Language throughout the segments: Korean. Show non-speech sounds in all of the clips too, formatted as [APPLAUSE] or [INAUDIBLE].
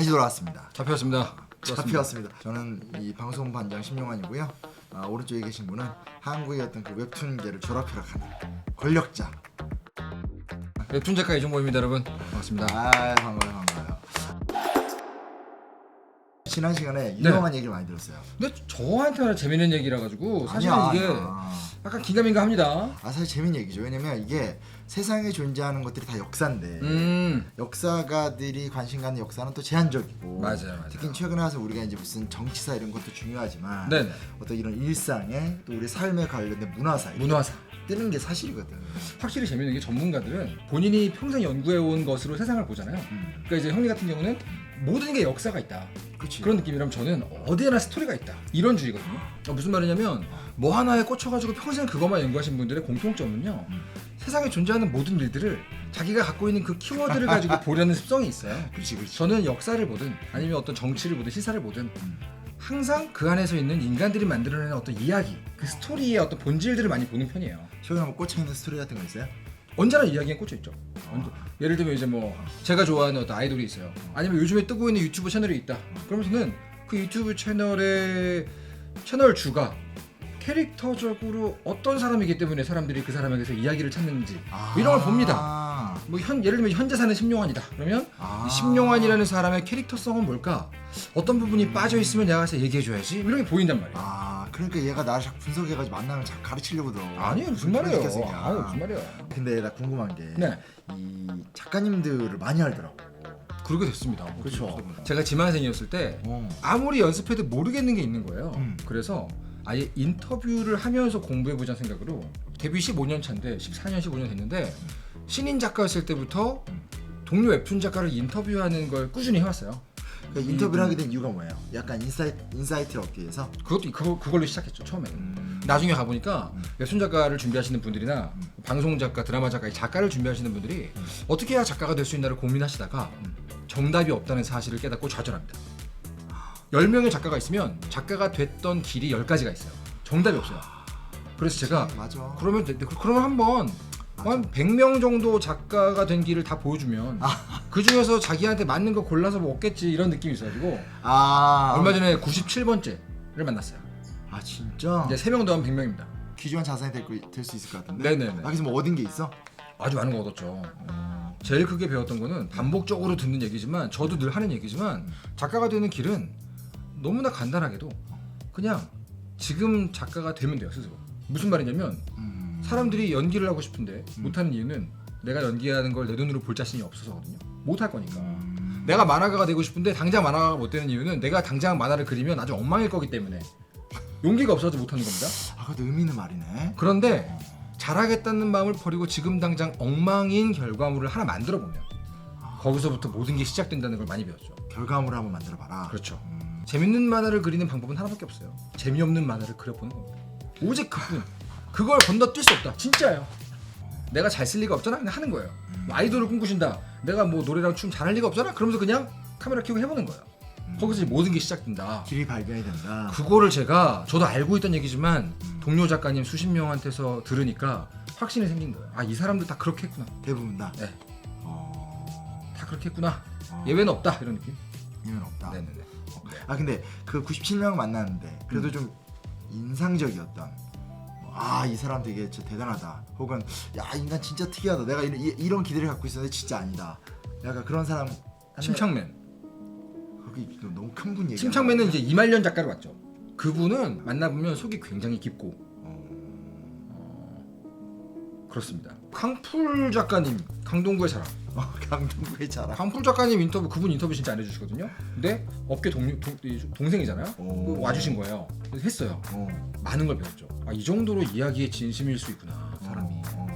다시 돌아왔습니다. 잡혔습니다. 잡혀왔습니다. 저는 이 방송 반장 심용환이고요. 아, 오른쪽에 계신 분은 한국의 어떤 그 웹툰계를 졸업해락하는 권력자. 웹툰 작가 이종범입니다, 여러분. 반갑습니다. 아 반가워요. 지난 시간에 유명한 얘기를 많이 들었어요. 근데 저한테는 재밌는 얘기라 가지고 사실은 아니야, 이게 아니야. 약간 기가민가합니다. 아 사실 재밌는 얘기죠. 왜냐면 이게 세상에 존재하는 것들이 다 역사인데 음, 역사가들이 관심 갖는 역사는 또 제한적이고 맞아요, 맞아요. 특히 최근에 와서 우리가 이제 무슨 정치사 이런 것도 중요하지만 네네. 어떤 이런 일상에 또 우리 삶에 관련된 문화사 문화사. 뜨는 게 사실이거든. 확실히 재밌는 게 전문가들은 본인이 평생 연구해 온 것으로 세상을 보잖아요. 음. 그러니까 이제 형님 같은 경우는 모든 게 역사가 있다. 그렇지. 그런 느낌이라면 저는 어디에나 스토리가 있다. 이런 주의거든요. 어, 무슨 말이냐면 뭐 하나에 꽂혀가지고 평생 그것만 연구하신 분들의 공통점은요. 음. 세상에 존재하는 모든 일들을 자기가 갖고 있는 그 키워드를 [LAUGHS] 가지고 보려는 습성이 있어요. 그렇지 그렇지. 저는 역사를 보든 아니면 어떤 정치를 보든 시사를 보든 음. 항상 그 안에서 있는 인간들이 만들어내는 어떤 이야기, 그 스토리의 어떤 본질들을 많이 보는 편이에요. 최근에 뭐 꽂혀 있는 스토리 같은 거 있어요? 언제나 이야기에 꽂혀 있죠. 언제- 예를 들면 이제 뭐 제가 좋아하는 어떤 아이돌이 있어요. 아니면 요즘에 뜨고 있는 유튜브 채널이 있다. 그러면서는 그 유튜브 채널의 채널 주가 캐릭터적으로 어떤 사람이기 때문에 사람들이 그 사람에게서 이야기를 찾는지 뭐 이런 걸 봅니다. 아. 뭐 현, 예를 들면 현재 사는 심용환이다. 그러면 아. 이 심용환이라는 사람의 캐릭터성은 뭘까? 어떤 부분이 빠져 있으면 내가 가서 얘기해 줘야지. 이런 게 보인단 말이에요. 아 그러니까 얘가 나를 자꾸 분석해가지고 만나면 자꾸 가르치려고 들어. 아니에요 무슨 말이에요? 아유 무슨 말이에요? 근데 나 궁금한 게 이 네. 작가님들을 많이 알더라고. 그렇게 됐습니다. 그렇죠. 제가 지망생이었을 때 어. 아무리 연습해도 모르겠는 게 있는 거예요. 음. 그래서 아예 인터뷰를 하면서 공부해보자 생각으로 데뷔 15년 차인데 14년 15년 됐는데 신인 작가였을 때부터 동료 웹툰 작가를 인터뷰하는 걸 꾸준히 해왔어요. 그러니까 인터뷰를 하게 된 이유가 뭐예요? 약간 인사이트 인사이트를 얻기 위해서. 그것도 그거, 그걸로 시작했죠 처음에는. 음. 나중에 가보니까 웹툰 작가를 준비하시는 분들이나 방송 작가, 드라마 작가, 이 작가를 준비하시는 분들이 어떻게 해야 작가가 될 수 있나를 고민하시다가 정답이 없다는 사실을 깨닫고 좌절합니다. 10명의 작가가 있으면 작가가 됐던 길이 10가지가 있어요. 정답이 없어요. 그래서 제가 맞아. 그러면 돼- 그러면 한번 한 100명 정도 작가가 된 길을 다 보여주면 그 중에서 자기한테 맞는 거 골라서 뭐 없겠지 이런 느낌이 있어가지고 아 얼마 전에 97번째를 만났어요. 아 진짜. 이제 3명 더하면 100명입니다. 귀중한 자산이 될수 있을 것 같은데. 네네네. 아, 그래서 뭐 얻은 게 있어? 아주 많은 거 얻었죠. 제일 크게 배웠던 거는 반복적으로 듣는 얘기지만 저도 늘 하는 얘기지만 작가가 되는 길은 너무나 간단하게도 그냥 지금 작가가 되면 돼요 스스로. 무슨 말이냐면 음. 사람들이 연기를 하고 싶은데 못하는 이유는 내가 연기하는 걸 내 눈으로 볼 자신이 없어서거든요. 못할 거니까. 음. 내가 만화가가 되고 싶은데 당장 만화가가 못 되는 이유는 내가 당장 만화를 그리면 아주 엉망일 거기 때문에 용기가 없어서 못하는 겁니다. 아 그것도 의미 있는 말이네. 그런데 잘하겠다는 마음을 버리고 지금 당장 엉망인 결과물을 하나 만들어 보면 거기서부터 모든 게 시작된다는 걸 많이 배웠죠. 결과물을 한번 만들어 봐라. 그렇죠. 음. 재밌는 만화를 그리는 방법은 하나밖에 없어요. 재미없는 만화를 그려보는 겁니다. 오직 그뿐. 그걸 건너뛸 수 없다. 진짜예요. 내가 잘 쓸 리가 없잖아. 그냥 하는 거예요. 뭐 아이돌을 꿈꾸신다. 내가 뭐 노래랑 춤 잘할 리가 없잖아. 그러면서 그냥 카메라 켜고 해보는 거예요. 거기서 이제 모든 게 시작된다. 길이 발견이 된다. 그거를 제가 저도 알고 있던 얘기지만 동료 작가님 수십 명한테서 들으니까 확신이 생긴 거예요. 아 이 사람들 다 그렇게 했구나. 대부분 다. 네, 어. 다 그렇게 했구나. 어. 예외는 없다 이런 느낌. 예외는 없다. 네네네. 아 근데 그 97명 만났는데 그래도 음. 좀 인상적이었던 아 이 사람 되게 진짜 대단하다. 혹은 야 인간 진짜 특이하다. 내가 이런, 이- 이런 기대를 갖고 있었는데 진짜 아니다. 약간 그런 사람. 한 침착맨. 거기 너무 큰 분 얘기 침착맨은 이제 이말년 작가를 봤죠. 그분은 만나보면 속이 굉장히 깊고. 어, 그렇습니다. 강풀 작가님 강동구의 사랑. 어, [LAUGHS] 강동구의 자랑 강풀 작가님 인터뷰 그분 인터뷰 진짜 안 해주시거든요. 근데 업계 동료, 동, 이 동생이잖아요. 오. 그 와주신 거예요. 그래서 했어요. 어, 많은 걸 배웠죠. 아, 이 정도로 이야기에 진심일 수 있구나 사람이. 어.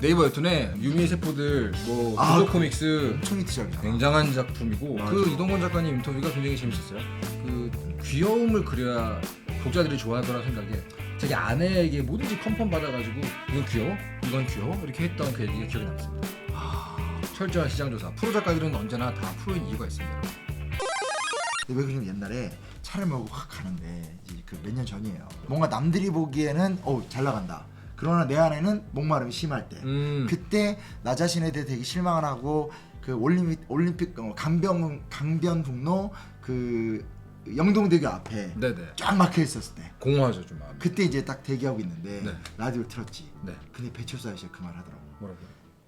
네이버 웹툰에 유미의 세포들, 뭐 아, 구조 코믹스 엄청 히트작이야 굉장한 작품이고 맞아. 그 이동건 작가님 인터뷰가 굉장히 재밌었어요. 그 귀여움을 그려야 독자들이 좋아할 거라 생각에 자기 아내에게 뭐든지 컨펌 받아가지고 이건 귀여워, 이건 귀여워 이렇게 했던 그 얘기가 기억이 남습니다. 아, 철저한 시장 조사. 프로 작가들은 언제나 다 프로인 이유가 있습니다. 여러분. 근데 왜 그러냐면 옛날에 차를 몰고 확 가는데 그몇 년 전이에요 뭔가 남들이 보기에는 어잘 나간다 그러나 내 안에는 목마름이 심할 때 음, 그때 나 자신에 대해 되게 실망을 하고 그 올림픽 올림픽 어, 강변 강변북로 그 영동대교 앞에 네네. 쫙 막혀 있었을 때 공허하죠 좀 마음이. 그때 이제 딱 대기하고 있는데 네. 라디오 틀었지. 네. 근데 배철수 아저씨가 그 말 하더라고. 뭐라고?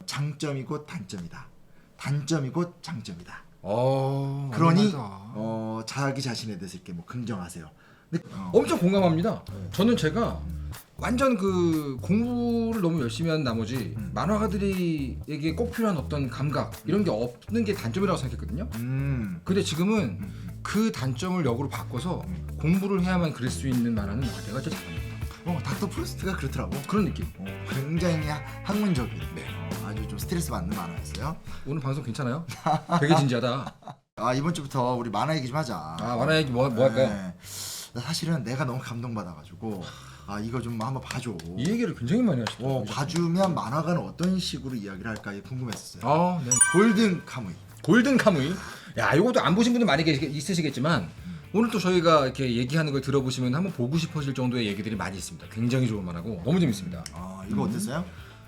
장점이 곧 단점이다. 단점이 곧 장점이다. 어. 그러니 맞아. 어, 자기 자신에 대해서 이렇게 뭐 긍정하세요. 근데 어, 엄청 공감합니다. 저는 제가 완전 그 공부를 너무 열심히 한 나머지 만화가들이에게 꼭 필요한 어떤 감각 이런 게 없는 게 단점이라고 생각했거든요. 음, 근데 지금은 그 단점을 역으로 바꿔서 공부를 해야만 그릴 수 있는 만화는 아, 내가 진짜 잘합니다. 어, 닥터 프로스트가 그렇더라고. 그런 느낌. 어, 굉장히 하- 학문적인 네. 어, 아주 좀 스트레스 받는 만화였어요. 오늘 방송 괜찮아요? [LAUGHS] 되게 진지하다. 아 이번 주부터 우리 만화 얘기 좀 하자. 아 만화 얘기 뭐, 뭐 할까요? 네. 나 사실은 내가 너무 감동받아가지고 아 이거 좀 한번 봐줘. 이 얘기를 굉장히 많이 하시더라고요. 어, 봐주면 만화가는 어떤 식으로 이야기를 할까 궁금했었어요. 아, 네. 골든 카무이. 골든 카무이. 야, 이것도 안 보신 분들 많이 계시, 있으시겠지만 오늘 또 저희가 이렇게 얘기하는 걸 들어보시면 한번 보고 싶어질 정도의 얘기들이 많이 있습니다. 굉장히 좋은 만화고 너무 재밌습니다. 아 이거 어땠어요?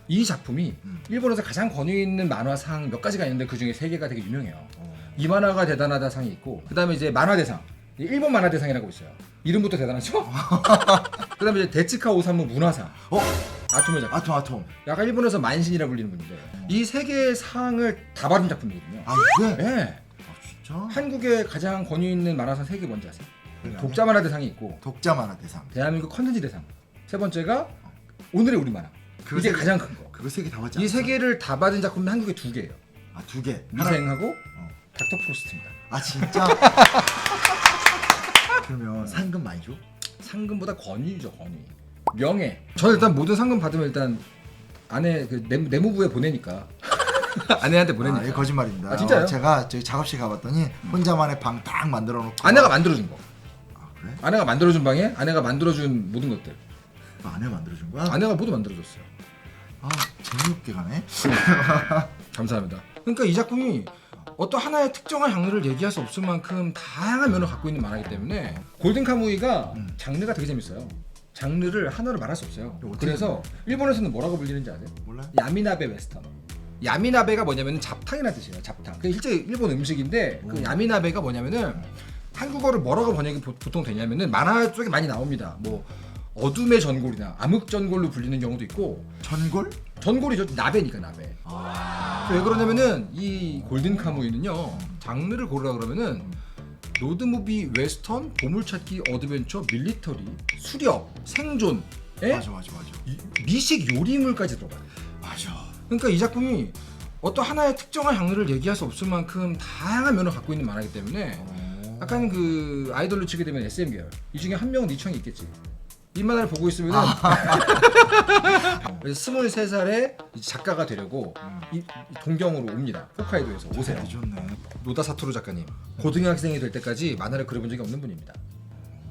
이 작품이 음. 일본에서 가장 권위 있는 만화상 몇 가지가 있는데 그 중에 세 개가 되게 유명해요. 어. 이 만화가 대단하다 상이 있고 그다음에 이제 만화 대상. 일본 만화 대상이라고 있어요. 이름부터 대단하죠? [LAUGHS] 그다음에 이제 데츠카 오사무 문화상. 어? 아토메 작품. 아톰 아톰. 약간 일본에서 만신이라 불리는 분인데 이 세 개의 상을 다 받은 작품이거든요. 아 이게? 네. 아 진짜? 한국의 가장 권위 있는 만화상 세 개 뭔지 아세요? 그게 독자 만화 대상이 있고 독자 만화 대상. 대한민국 컨텐츠 대상. 세 번째가 오늘의 우리 만화. 그거 이게 세 개- 가장 큰 거. 그거 세 개다 받지 이세 않았어? 개를 다 받은 작품은 한국에 두 개예요. 아두 개. 하나- 미생하고 어. 닥터 프로스트입니다. 아 진짜? [LAUGHS] 그러면 상금 많이 줘? 상금보다 권위죠 권위. 명예. 저는 일단 모든 상금 받으면 일단 아내 그 내, 내무부에 보내니까 [LAUGHS] 아내한테 아, 보내니까. 이게 거짓말입니다. 아, 진짜요? 어, 제가 저기 작업실 가봤더니 혼자만의 방 딱 만들어 놓고. 아내가 만들어준 거. 아 그래? 아내가 만들어준 방에 아내가 만들어준 모든 것들. 아, 아내가 만들어 준 거야? 아내가 모두 만들어줬어요. 아 재미없게 가네. [LAUGHS] 감사합니다. 그러니까 이 작품이 어떤 하나의 특정한 장르를 얘기할 수 없을 만큼 다양한 면을 갖고 있는 만화이기 때문에 골든 카무이가 음. 장르가 되게 재밌어요. 장르를 하나로 말할 수 없어요. 어떻게 그래서 일본에서는 뭐라고 불리는지 아세요? 몰라요? 야미나베 웨스턴. 야미나베가 뭐냐면 잡탕이라는 뜻이에요. 잡탕. 그게 실제 일본 음식인데 그 오. 야미나베가 뭐냐면은 한국어를 뭐라고 번역이 보- 보통 되냐면은 만화 쪽에 많이 나옵니다. 뭐 어둠의 전골이나 암흑 전골로 불리는 경우도 있고 전골? 전골이죠 나베니까 나베. 아. 왜 그러냐면은 이 골든 카무이는요 장르를 고르라 그러면은 로드무비, 웨스턴, 보물찾기, 어드벤처, 밀리터리, 수렵, 생존에 맞아 맞아 맞아. 이- 미식 요리물까지 들어가요. 맞아. 그러니까 이 작품이 어떤 하나의 특정한 장르를 얘기할 수 없을 만큼 다양한 면을 갖고 있는 만화이기 때문에 어. 약간 그 아이돌로 치게 되면 SM 계열 이 중에 한 명은 니청이 있겠지. 이 만화를 보고 있으면은 [LAUGHS] 그래서 23살에 작가가 되려고 음. 이, 이 동경으로 옵니다. 홋카이도에서 오세요. 되게 좋네. 노다 사토루 작가님 고등학생이 될 때까지 만화를 그려본 적이 없는 분입니다.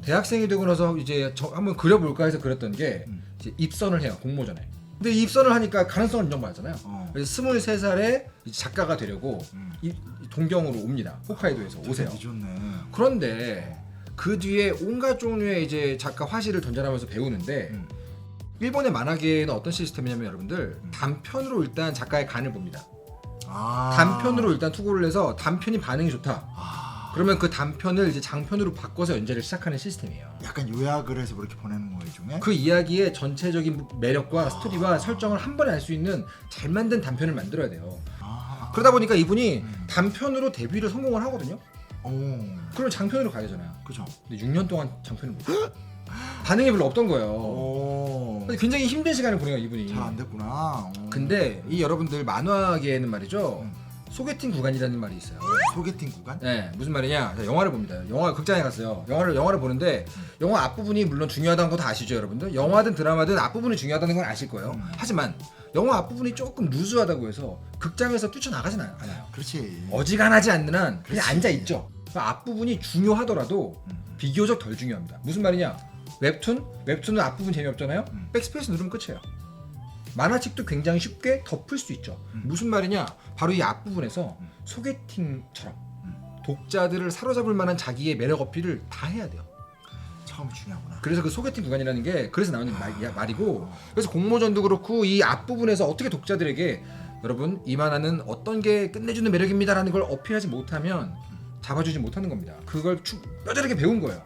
대학생이 되고 나서 이제 저 한번 그려볼까 해서 그렸던 게 음. 이제 입선을 해요 공모전에. 근데 이 입선을 하니까 가능성을 인정받았잖아요. 어. 그래서 23살에 작가가 되려고 음. 이, 이 동경으로 옵니다. 홋카이도에서 오세요. 되게 좋네. 그런데 그 뒤에 온갖 종류의 이제 작가 화실을 던져나면서 배우는데 음. 일본의 만화계에는 어떤 시스템이냐면 여러분들 단편으로 일단 작가의 간을 봅니다. 아. 단편으로 일단 투고를 해서 단편이 반응이 좋다. 아. 그러면 그 단편을 이제 장편으로 바꿔서 연재를 시작하는 시스템이에요. 약간 요약을 해서 그렇게 보내는 거예요 중에. 그 이야기의 전체적인 매력과 스토리와 설정을 한 번에 알 수 있는 잘 만든 단편을 만들어야 돼요. 아. 그러다 보니까 이분이 음. 단편으로 데뷔를 성공을 하거든요. 오. 그러면 장편으로 가야 되잖아요. 그죠. 근데 6년 동안 장편을 못. [GASPS] 반응이 별로 없던 거예요. 오. 그래서 굉장히 힘든 시간을 보내요 이분이. 잘 안 됐구나. 오. 근데 이 여러분들 만화계에는 말이죠 음. 소개팅 구간이라는 말이 있어요. 소개팅 구간? 네 무슨 말이냐? 자, 영화를 봅니다. 영화 극장에 갔어요. 영화를 영화를 보는데 영화 앞부분이 물론 중요하다는 거 다 아시죠 여러분들? 영화든 드라마든 앞부분이 중요하다는 건 아실 거예요. 음. 하지만 영화 앞부분이 조금 루즈하다고 해서 극장에서 뛰쳐나가진 않- 않아요. 그렇지. 어지간하지 않는 한 그냥 그렇지. 앉아 있죠. 앞부분이 중요하더라도 음. 비교적 덜 중요합니다. 무슨 말이냐? 웹툰? 웹툰은 앞부분 재미없잖아요. 음. 백스페이스 누르면 끝이에요. 만화책도 굉장히 쉽게 덮을 수 있죠. 음. 무슨 말이냐? 바로 이 앞부분에서 음. 소개팅처럼 음. 독자들을 사로잡을 만한 자기의 매력 어필을 다 해야 돼요. 처음이 중요하구나. 그래서 그 소개팅 구간이라는 게 그래서 나오는 말, 아. 말이고 그래서 공모전도 그렇고 이 앞부분에서 어떻게 독자들에게 여러분 이만하는 어떤 게 끝내주는 매력입니다라는 걸 어필하지 못하면 잡아주지 못하는 겁니다. 그걸 추, 뼈저리게 배운 거예요.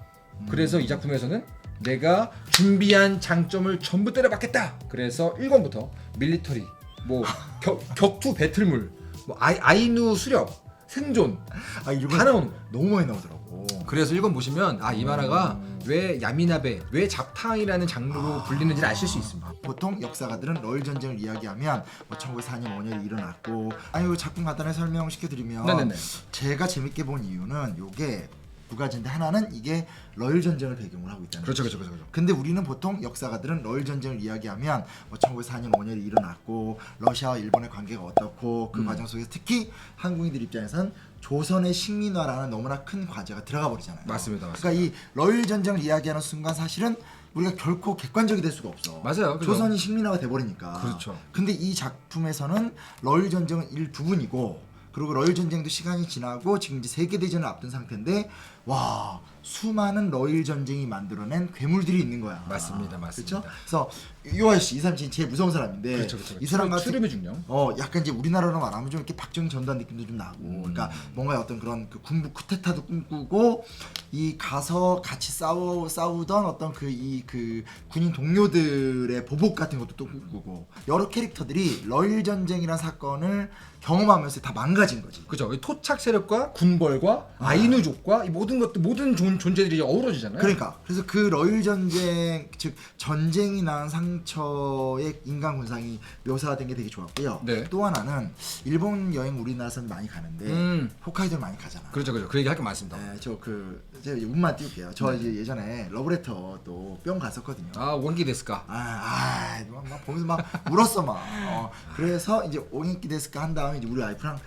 그래서 이 작품에서는 내가 준비한 장점을 전부 때려박겠다. 그래서 1권부터 밀리터리, 뭐 [LAUGHS] 격, 격투 배틀물, 뭐 아이, 아이누 수렵, 생존 아다거 나오는 거예요. 너무 많이 나오더라고. 그래서 1권 보시면 아 이 만화가 왜 야미나베, 왜 잡탕이라는 장르로 불리는지를 아실 수 있습니다. 보통 역사가들은 러일 전쟁을 이야기하면 뭐 1904년 5년에 일어났고 아니 이 작품 간단하게 설명시켜 드리면 네네네. 제가 재밌게 본 이유는 요게 두 가지인데 하나는 이게 러일 전쟁을 배경으로 하고 있다는 그렇죠, 거죠. 그렇죠, 그렇죠. 근데 우리는 보통 역사가들은 러일 전쟁을 이야기하면 뭐 1904년 5년에 일어났고 러시아와 일본의 관계가 어떻고 그 음. 과정 속에서 특히 한국인들 입장에선 조선의 식민화라는 너무나 큰 과제가 들어가 버리잖아요. 맞습니다, 맞습니다. 그러니까 이 러일 전쟁을 이야기하는 순간 사실은 우리가 결코 객관적이 될 수가 없어. 맞아요, 그죠. 조선이 식민화가 돼 버리니까. 그렇죠. 근데 이 작품에서는 러일 전쟁은 일부분이고 그리고 러일 전쟁도 시간이 지나고 지금 이제 세계 대전을 앞둔 상태인데 와 수많은 러일 전쟁이 만들어낸 괴물들이 있는 거야. 맞습니다, 맞습니다. 그렇죠? 그래서 요한 씨, 이 사람 진짜 제일 무서운 사람인데 그렇죠, 그렇죠. 이 사람 같은 추름의 중령. 어 약간 이제 우리나라로 말하면 좀 이렇게 박정희 전두환 느낌도 좀 나고 음. 그러니까 뭔가 어떤 그런 그 군부 쿠데타도 꿈꾸고 이 가서 같이 싸워 싸우던 어떤 그 이 그 군인 동료들의 보복 같은 것도 또 꿈꾸고 여러 캐릭터들이 러일 전쟁이라는 사건을 경험하면서 다 망가진 거지. 그죠. 이 토착 세력과 군벌과 아이누족과 이 모든 것들 모든 존, 존재들이 어우러지잖아요. 그러니까 그래서 그 러일 전쟁 즉 전쟁이 난 상처의 인간 군상이 묘사된 게 되게 좋았고요. 네. 또 하나는 일본 여행 우리나라에서 많이 가는데 음. 호카이도 많이 가잖아. 그렇죠, 그렇죠. 그 얘기 할 게 많습니다. 네, 저그 제가 운만 띄울게요. 저 네. 이제 예전에 러브레터 또 뿅 갔었거든요. 아 원기 데스까. 아, 아, 막, 막 보면서 막 울었어 막. 어, 그래서 이제 오인키 데스크 한 다음에 이제 우리 와이프랑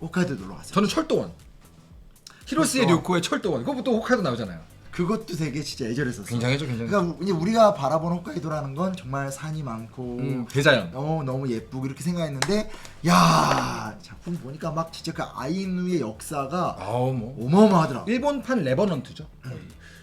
홋카이도 놀러 갔어요. 저는 철도원. 히로스의. 료코의 철도원. 그거부터 홋카이도 나오잖아요. 그것도 되게 진짜 애절했었어. 굉장하죠, 굉장히. 그러니까 이제 우리가 바라본 홋카이도라는 건 정말 산이 많고 음, 대자연. 너무 너무 예쁘고 이렇게 생각했는데 야 작품 보니까 막 진짜 그 아이누의 역사가 아우 뭐. 어마어마하더라. 일본판 레버넌트죠. 거의.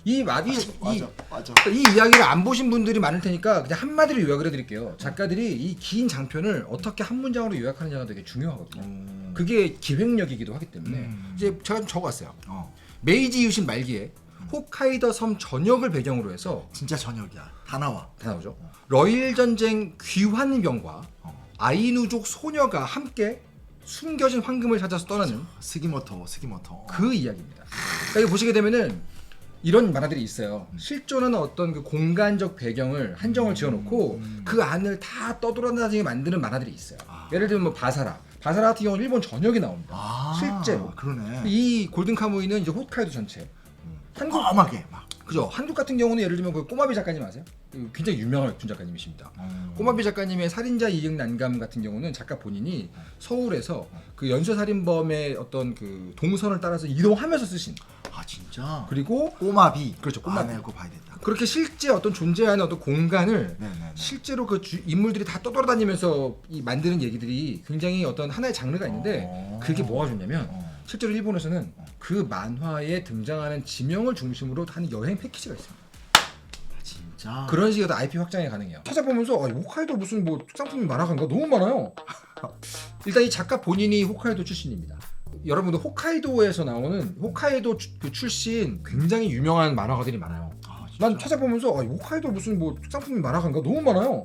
이 말이 이, 맞아, 맞아. 이 이야기를 안 보신 분들이 많을 테니까 그냥 한 마디로 요약을 해드릴게요. 작가들이 이 긴 장편을 어떻게 한 문장으로 요약하느냐가 되게 중요하거든요. 음, 그게 기획력이기도 하기 때문에 음. 이제 제가 좀 적어왔어요. 어, 메이지 유신 말기에 홋카이도 섬 전역을 배경으로 해서 진짜 저녁이야. 다 나와. 다 나오죠. 러일 전쟁 귀환병과 어. 아이누족 소녀가 함께 숨겨진 황금을 찾아서 떠나는 스기모토, 스기모토. 그 이야기입니다. 그러니까 이거 보시게 되면은 이런 만화들이 있어요. 실존하는 어떤 그 공간적 배경을 한정을 지어놓고 그 안을 다 떠돌아다니게 만드는 만화들이 있어요. 아. 예를 들면 뭐 바사라. 바사라 같은 경우는 일본 전역이 나옵니다. 아, 실제로. 그러네. 이 골든 카무이는 이제 홋카이도 전체. 한국 까맣게 막. 그죠? 한국 같은 경우는 예를 들면 그 꼬마비 작가님 아세요? 그 굉장히 유명한 웹툰 작가님이십니다. 음. 꼬마비 작가님의 살인자 이익 난감 같은 경우는 작가 본인이 서울에서 그 연쇄 살인범의 어떤 그 동선을 따라서 이동하면서 쓰신 아 진짜. 그리고 꼬마비. 그렇죠, 꼬마비. 아, 네, 그거 봐야겠다. 그렇게 실제 어떤 존재하는 어떤 공간을 네네. 실제로 그 주- 인물들이 다 떠돌아다니면서 이 만드는 얘기들이 굉장히 어떤 하나의 장르가 있는데 어. 그게 뭐가 좋냐면 어. 실제로 일본에서는 그 만화에 등장하는 지명을 중심으로 하는 여행 패키지가 있습니다. 진짜. 그런 식의 어떤 IP 확장이 가능해요. 찾아보면서 아, 이 홋카이도 무슨 뭐 특산품이 만화가인가 너무 많아요. [LAUGHS] 일단 이 작가 본인이 홋카이도 출신입니다. 여러분들 홋카이도에서 나오는 홋카이도 주- 그 출신 굉장히 유명한 만화가들이 많아요. 아, 진짜. 난 찾아보면서 아, 이 홋카이도 무슨 뭐 특산품이 만화가인가 너무 많아요.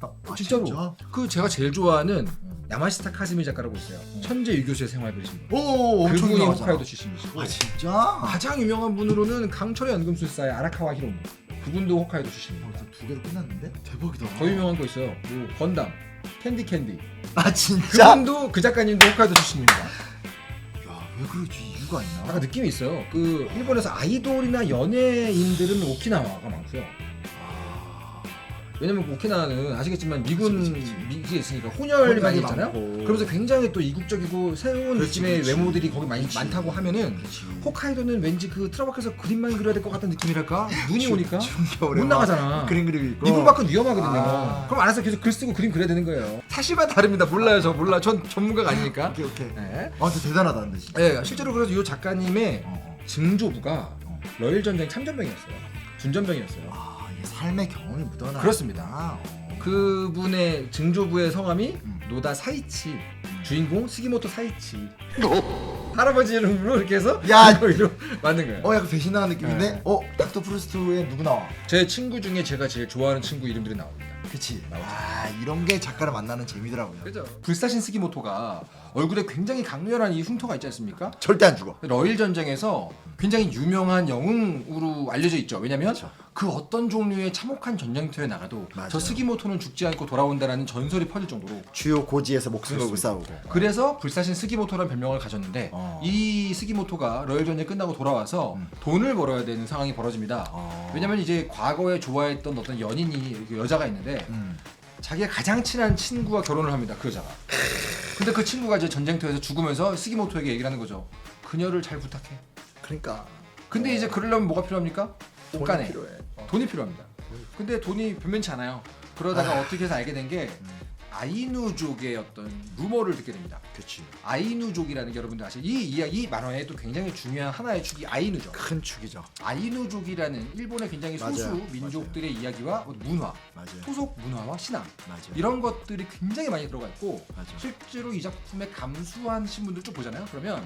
아, 진짜로. 진짜? 그 제가 제일 좋아하는 야마시타 카즈미 작가라고 있어요. 천재 유교수의 생활 그리신 분. 오, 엄청 그분이 유명하잖아. 홋카이도 출신이시고 아 진짜? 가장 유명한 분으로는 강철의 연금술사의 아라카와 히로무. 그분도 홋카이도 출신입니다. 어, 두 개로 끝났는데? 대박이다. 더 유명한 거 있어요. 뭐 건담, 캔디 캔디. 아 진짜? 그분도 그 작가님도 홋카이도 출신입니다. 야왜 그러지 이유가 있나? 약간 느낌이 있어요. 그 일본에서 아이돌이나 연예인들은 오키나와가 많고요. 아, 왜냐면 오키나와는 아시겠지만 미군 그치, 그치, 그치. 미국에 있으니까 혼혈이 많이 있잖아요. 많고. 그러면서 굉장히 또 이국적이고 새로운 그렇지, 느낌의 그렇지. 외모들이 거기 많이 그렇지. 많다고 하면은 그렇지. 홋카이도는 왠지 그 트라바크에서 그림만 그려야 될 것 같은 느낌이랄까? 눈이 오니까 추운 겨울에 못막 나가잖아. 그림 그리고 있고. 미국 밖은 위험하거든요. 아. 그럼 알아서 계속 글 쓰고 그림 그려야 되는 거예요. 사실만 다릅니다. 몰라요, 저 몰라. 전 전문가가 아니니까. 오케이 오케이. 네. 아 근데 대단하다 근데 진짜. 네, 실제로 그래서 이 작가님의 어, 어. 증조부가 어. 러일 전쟁 참전병이었어요. 준전병이었어요. 아 삶의 경험이 묻어나. 그렇습니다. 어. 그분의 증조부의 성함이 음. 노다 사이치 주인공 스기모토 사이치 할아버지 이름으로 이렇게 해서 야! 이거 이름 [LAUGHS] 만든 거예요. 어 약간 배신당한 느낌인데 네. 어 닥터 프루스트에 누구 나와? 제 친구 중에 제가 제일 좋아하는 친구 이름들이 나옵니다. 그치 아 이런 게 작가를 만나는 재미더라고요 그죠? 불사신 스기모토가 얼굴에 굉장히 강렬한 이 흉터가 있지 않습니까? 절대 안 죽어 러일 전쟁에서 굉장히 유명한 영웅으로 알려져 있죠. 왜냐면 그쵸. 그 어떤 종류의 참혹한 전쟁터에 나가도 맞아요. 저 스기모토는 죽지 않고 돌아온다라는 전설이 퍼질 정도로 주요 고지에서 목숨 걸고 싸우고 그래서 불사신 스기모토라는 별명을 가졌는데 어. 이 스기모토가 러일 전쟁 끝나고 돌아와서 음. 돈을 벌어야 되는 상황이 벌어집니다. 어. 왜냐면 이제 과거에 좋아했던 어떤 연인이 여자가 있는데 음. 자기가 가장 친한 친구와 결혼을 합니다. 그 여자가. 근데 그 친구가 이제 전쟁터에서 죽으면서 스기모토에게 얘기를 하는 거죠. 그녀를 잘 부탁해. 그러니까 근데 이제 그러려면 뭐가 필요합니까? 돈이. 필요해 어. 돈이 필요합니다. 근데 돈이 변변치 않아요. 그러다가 어떻게 해서 알게 된 게 아이누족의 어떤 루머를 듣게 됩니다. 그치 아이누족이라는 게 여러분들 아시죠? 이 이야기 이 만화에 또 굉장히 중요한 하나의 축이 아이누족. 큰 축이죠 아이누족이라는 일본의 굉장히 소수 맞아요. 민족들의 이야기와 문화, 맞아요 토속 문화와 신앙 맞아요 이런 것들이 굉장히 많이 들어가 있고 맞아. 실제로 이 작품에 감수하신 분들 쭉 보잖아요. 그러면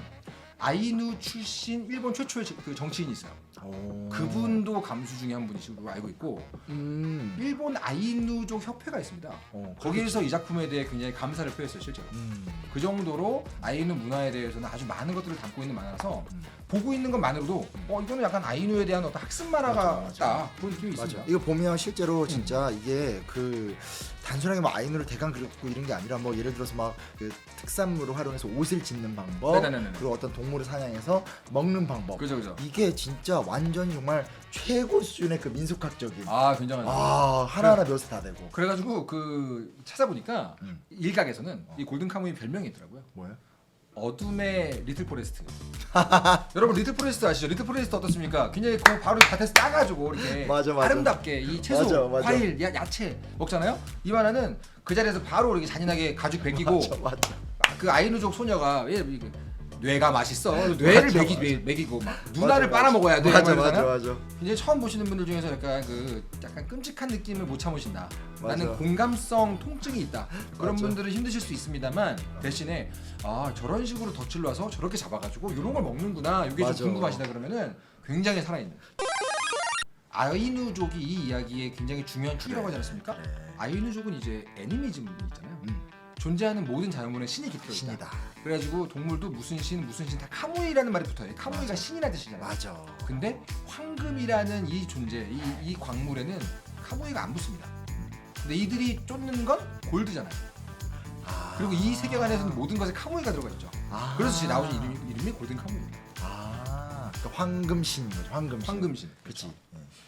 아이누 출신 일본 최초의 저- 그 정치인이 있어요. 오. 그분도 감수 중에 한 분이시고 알고 있고 음. 일본 아이누족 협회가 있습니다. 어, 거기에서 이 작품에 대해 굉장히 감사를 표했어요 실제로. 음. 그 정도로 아이누 문화에 대해서는 아주 많은 것들을 담고 있는 만화라서 음. 보고 있는 것만으로도 어 이거는 약간 아이누에 대한 어떤 학습 만화가 맞아, 맞아. 같다 그런 느낌이 맞아. 있습니다. 이거 보면 실제로 진짜 이게 그 단순하게 뭐 아이누를 대강 그렸고 이런 게 아니라 뭐 예를 들어서 막 그 특산물을 활용해서 옷을 짓는 방법, 네네네네. 그리고 어떤 동물을 사냥해서 먹는 방법. 그죠 그죠. 이게 진짜 완전히 정말 최고 수준의 그 민속학적인. 아 굉장하죠. 아 하나하나 묘사 다 되고. 그래가지고 그 찾아보니까 음. 일각에서는 이 골든 카무이 별명이 있더라고요. 뭐야? 어둠의 리틀 포레스트. [LAUGHS] 여러분 리틀 포레스트 아시죠? 리틀 포레스트 어떻습니까? 굉장히 그 바로 밭에서 따가지고 이렇게 [LAUGHS] 맞아, 맞아. 아름답게 이 채소, 맞아, 맞아. 과일, 야, 야채 먹잖아요. 이 만화는 그 자리에서 바로 이렇게 잔인하게 가죽 벗기고 [LAUGHS] 맞아 맞아. 그 아이누족 소녀가 얘 이게 뇌가 맛있어. 뇌를 맞아, 먹이 맞아. 먹이고 막 누나를 맞아, 빨아 먹어야 돼. 맞아 막 맞아. 맞아. 이제 처음 보시는 분들 중에서 약간 그 약간 끔찍한 느낌을 못 참으신다. 나는 맞아. 공감성 통증이 있다. 그런 맞아. 분들은 힘드실 수 있습니다만 대신에 아 저런 식으로 덫을 놔서 저렇게 잡아가지고 이런 걸 먹는구나. 이게 맞아. 좀 궁금하시다 그러면은 굉장히 살아있는. 아이누족이 이 이야기에 굉장히 중요한 축이라고 하지 않습니까? 네. 아이누족은 이제 애니미즘이 있잖아요. 음, 존재하는 모든 자연물에 신이 깃들어 있다. 신이다. 그래가지고 동물도 무슨 신 무슨 신 다 카무이라는 말이 붙어요. 카무이가 맞아. 신이라는 뜻이잖아요. 맞아. 근데 황금이라는 이 존재, 이, 이 광물에는 카무이가 안 붙습니다. 근데 이들이 쫓는 건 골드잖아요. 아. 그리고 이 세계관에서는 모든 것에 카무이가 들어가 있죠. 아. 그래서 지금 나오신 이름이, 이름이 골든 카무이입니다. 아, 그러니까 황금신인 거죠. 황금신. 황금신. 그렇지.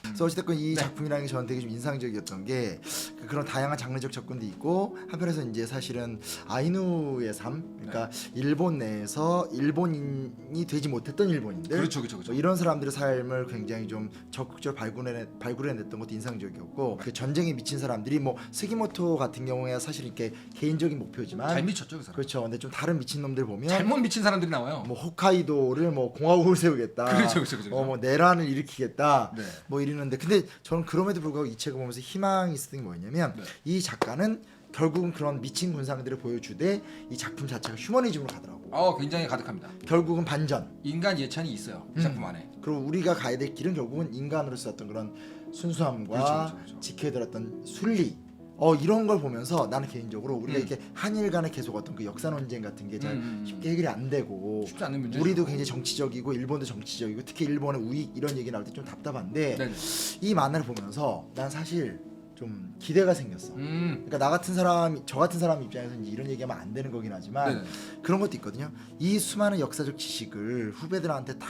그래서 어쨌든 이 네. 작품이라는 게 저는 되게 좀 인상적이었던 게 그 그런 다양한 장르적 접근도 있고 한편에서 이제 사실은 아이누의 삶, 그러니까 일본 내에서 일본인이 되지 못했던 일본인들, 그렇죠, 그렇죠, 그렇죠. 뭐 이런 사람들의 삶을 굉장히 좀 적극적으로 발굴해 발굴해냈던 것도 인상적이었고 그 전쟁에 미친 사람들이 뭐 스기모토 같은 경우에 사실 이렇게 개인적인 목표지만 잘 미쳤죠, 그 사람. 그렇죠. 근데 좀 다른 미친 놈들 보면 잘못 미친 사람들이 나와요. 뭐 홋카이도를 뭐 공화국을 세우겠다. 그렇죠, 그렇죠, 그렇죠. 어, 뭐 내란을 일으키겠다. 네. 뭐 이러는데 근데 저는 그럼에도 불구하고 이 책을 보면서 희망이 있었던 게 뭐였냐면 네. 이 작가는 결국은 그런 미친 군상들을 보여주되 이 작품 자체가 휴머니즘으로 가더라고. 어, 굉장히 가득합니다. 결국은 반전. 인간 예찬이 있어요. 이 음. 작품 안에. 그리고 우리가 가야 될 길은 결국은 인간으로서 어떤 그런 순수함과 그렇죠, 그렇죠, 그렇죠. 지켜야 될 어떤 순리. 어 이런 걸 보면서 나는 개인적으로 우리가 음. 이렇게 한일 간의 계속 어떤 그 역사 논쟁 같은 게 잘 음, 음, 음. 쉽게 해결이 안 되고 쉽지 않은 문제. 우리도 굉장히 정치적이고 일본도 정치적이고 특히 일본의 우익 이런 얘기 나올 때 좀 답답한데 네네. 이 만화를 보면서 난 사실 좀 기대가 생겼어. 음. 그러니까 나 같은 사람, 저 같은 사람 입장에서 이제 이런 얘기하면 안 되는 거긴 하지만 네네. 그런 것도 있거든요. 이 수많은 역사적 지식을 후배들한테 다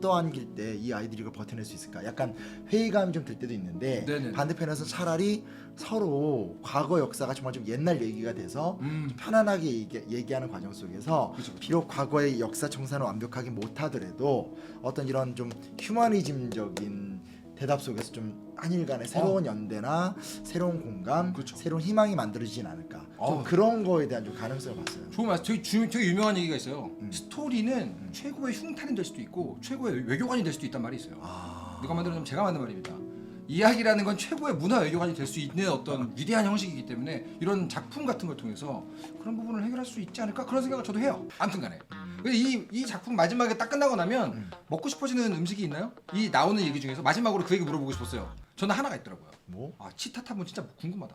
떠안길 때 이 아이들이 이걸 버텨낼 수 있을까? 약간 회의감이 좀 들 때도 있는데 네네. 반대편에서 차라리 서로 과거 역사가 정말 좀 옛날 얘기가 돼서 음. 편안하게 얘기, 얘기 하는 과정 속에서 그쵸, 그쵸. 비록 과거의 역사 청산을 완벽하게 못하더라도 어떤 이런 좀 휴머니즘적인 대답 속에서 좀 한일 간의 새로운 연대나 새로운 공감, 어. 그쵸. 새로운 희망이 만들어지진 않을까. 좀 어. 그런 거에 대한 좀 가능성을 봤어요. 좋은 말, 되게, 주, 되게 유명한 얘기가 있어요. 음. 스토리는 최고의 흉탄이 될 수도 있고 최고의 외교관이 될 수도 있단 말이 있어요. 아, 누가 만들었냐면 제가 만든 말입니다. 이야기라는 건 최고의 문화 외교관이 될 수 있는 어떤 위대한 형식이기 때문에 이런 작품 같은 걸 통해서 그런 부분을 해결할 수 있지 않을까 그런 생각을 저도 해요. 아무튼간에 이, 이 작품 마지막에 딱 끝나고 나면 먹고 싶어지는 음식이 있나요? 이 나오는 얘기 중에서 마지막으로 그 얘기 물어보고 싶었어요. 저는 하나가 있더라고요. 뭐? 아 치타탑은 진짜 궁금하다.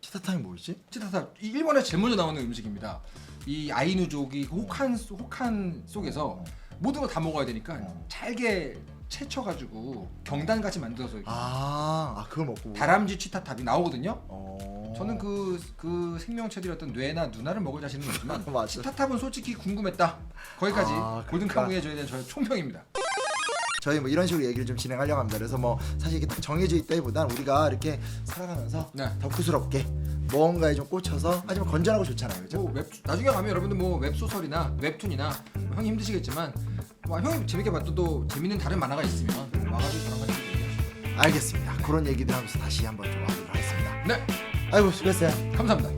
치타탕이 뭐였지? 치타탑 이 일본에 제일 먼저 나오는 음식입니다. 이 아이누족이 그 혹한 혹한 속에서 모든 걸 다 먹어야 되니까 어. 잘게 채쳐가지고 경단같이 만들어서 이렇게 아, 아 그걸 먹고. 다람쥐 치타탑이 나오거든요. 어. 저는 그, 그 생명체들이 어떤 뇌나 누나를 먹을 자신은 없지만 [LAUGHS] 맞아. 치타탑은 솔직히 궁금했다. 거기까지 아, 골든 그러니까. 카무이에 저에 대한 저의 총평입니다. 저희 뭐 이런 식으로 얘기를 좀 진행하려고 합니다. 그래서 뭐 사실 이게 딱 정해져 있다기보단 우리가 이렇게 살아가면서 네. 덕후스럽게 뭔가에 좀 꽂혀서 하지만 건전하고 좋잖아요, 그죠? 뭐 웹, 나중에 가면 여러분들 뭐 웹소설이나 웹툰이나 뭐 형이 힘드시겠지만 뭐 형이 재밌게 또 재밌는 다른 만화가 있으면 와가지고 저랑 같이 얘기하시죠. 알겠습니다. 그런 얘기들 하면서 다시 한번 좀 와보도록 하겠습니다. 네, 아이고 수고했어요. 감사합니다.